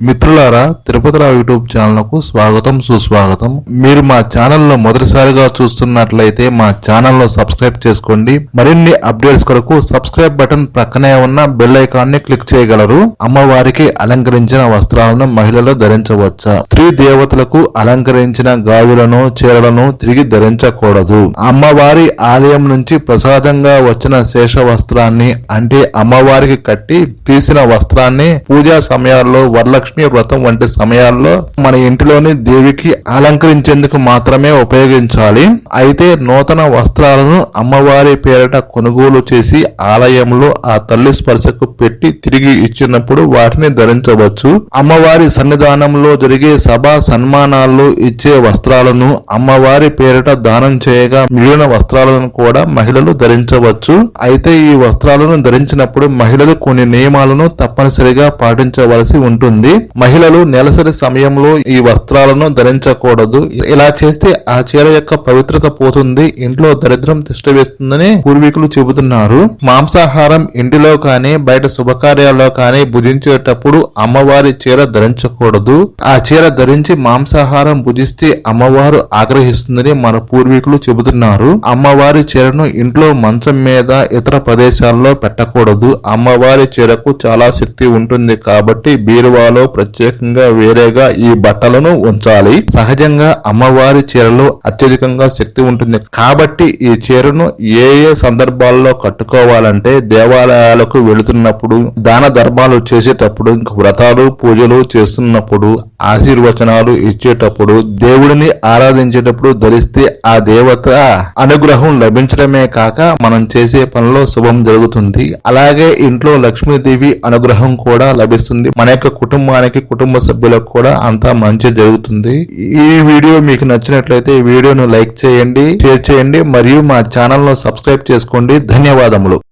మిత్రులారా తిరుపతిరావు యూట్యూబ్ ఛానల్కు స్వాగతం సుస్వాగతం. మీరు మా ఛానల్లో మొదటిసారిగా చూస్తున్నట్లయితే మా ఛానల్లో సబ్స్క్రైబ్ చేసుకోండి. మరిన్ని అప్డేట్స్ కొరకు సబ్స్క్రైబ్ బటన్ ప్రక్కనే ఉన్న బెల్ ఐకాన్ని క్లిక్ చేయగలరు. అమ్మవారికి అలంకరించిన వస్త్రాలను మహిళలు ధరించవచ్చా. స్త్రీ దేవతలకు అలంకరించిన గాజులను చీరలను తిరిగి ధరించకూడదు. అమ్మవారి ఆలయం నుంచి ప్రసాదంగా వచ్చిన శేష వస్త్రాన్ని అంటే అమ్మవారికి కట్టి తీసిన వస్త్రాన్ని పూజా సమయాల్లో వరలక్ష్మి వ్రతం వంటి సమయాల్లో మన ఇంటిలోని దేవికి అలంకరించేందుకు మాత్రమే ఉపయోగించాలి. అయితే నూతన వస్త్రాలను అమ్మవారి పేరిట కొనుగోలు చేసి ఆలయంలో ఆ తల్లి స్పర్శకు పెట్టి తిరిగి ఇచ్చినప్పుడు వాటిని ధరించవచ్చు. అమ్మవారి సన్నిధానంలో జరిగే సభా సన్మానాల్లో ఇచ్చే వస్త్రాలను అమ్మవారి పేరిట దానం చేయగా మిగిలిన వస్త్రాలను కూడా మహిళలు ధరించవచ్చు. అయితే ఈ వస్త్రాలను ధరించినప్పుడు మహిళలు కొన్ని నియమాలను తప్పనిసరిగా పాటించవలసి ఉంటుంది. మహిళలు నెలసరి సమయంలో ఈ వస్త్రాలను ధరించకూడదు. ఇలా చేస్తే ఆ చీర యొక్క పవిత్రత పోతుంది ఇంట్లో దరిద్రం తిష్టవేస్తుందని పూర్వీకులు చెబుతున్నారు. మాంసాహారం ఇంటిలో కానీ బయట శుభకార్యాల్లో కానీ భుజించేటప్పుడు అమ్మవారి చీర ధరించకూడదు. ఆ చీర ధరించి మాంసాహారం భుజిస్తే అమ్మవారు ఆగ్రహిస్తుందని మన పూర్వీకులు చెబుతున్నారు. అమ్మవారి చీరను ఇంట్లో మంచం మీద ఇతర ప్రదేశాల్లో పెట్టకూడదు. అమ్మవారి చీరకు చాలా శక్తి ఉంటుంది కాబట్టి బీరువాలో ప్రత్యేకంగా వేరేగా ఈ బట్టలను ఉంచాలి. సహజంగా అమ్మవారి చీరలో అత్యధికంగా శక్తి ఉంటుంది. కాబట్టి ఈ చీరను ఏ ఏ సందర్భాల్లో కట్టుకోవాలంటే దేవాలయాలకు వెళుతున్నప్పుడు దాన ధర్మాలు చేసేటప్పుడు వ్రతాలు పూజలు చేస్తున్నప్పుడు ఆశీర్వచనాలు ఇచ్చేటప్పుడు దేవుడిని ఆరాధించేటప్పుడు ధరిస్తే ఆ దేవత అనుగ్రహం లభించడమే కాక మనం చేసే పనిలో శుభం జరుగుతుంది. అలాగే ఇంట్లో లక్ష్మీదేవి అనుగ్రహం కూడా లభిస్తుంది. మన యొక్క కుటుంబానికి కుటుంబ సభ్యులకు కూడా అంతా మంచి జరుగుతుంది. ఈ వీడియో మీకు నచ్చినట్లయితే ఈ వీడియోను లైక్ చేయండి షేర్ చేయండి మరియు మా ఛానల్ను సబ్స్క్రైబ్ చేసుకోండి. ధన్యవాదములు.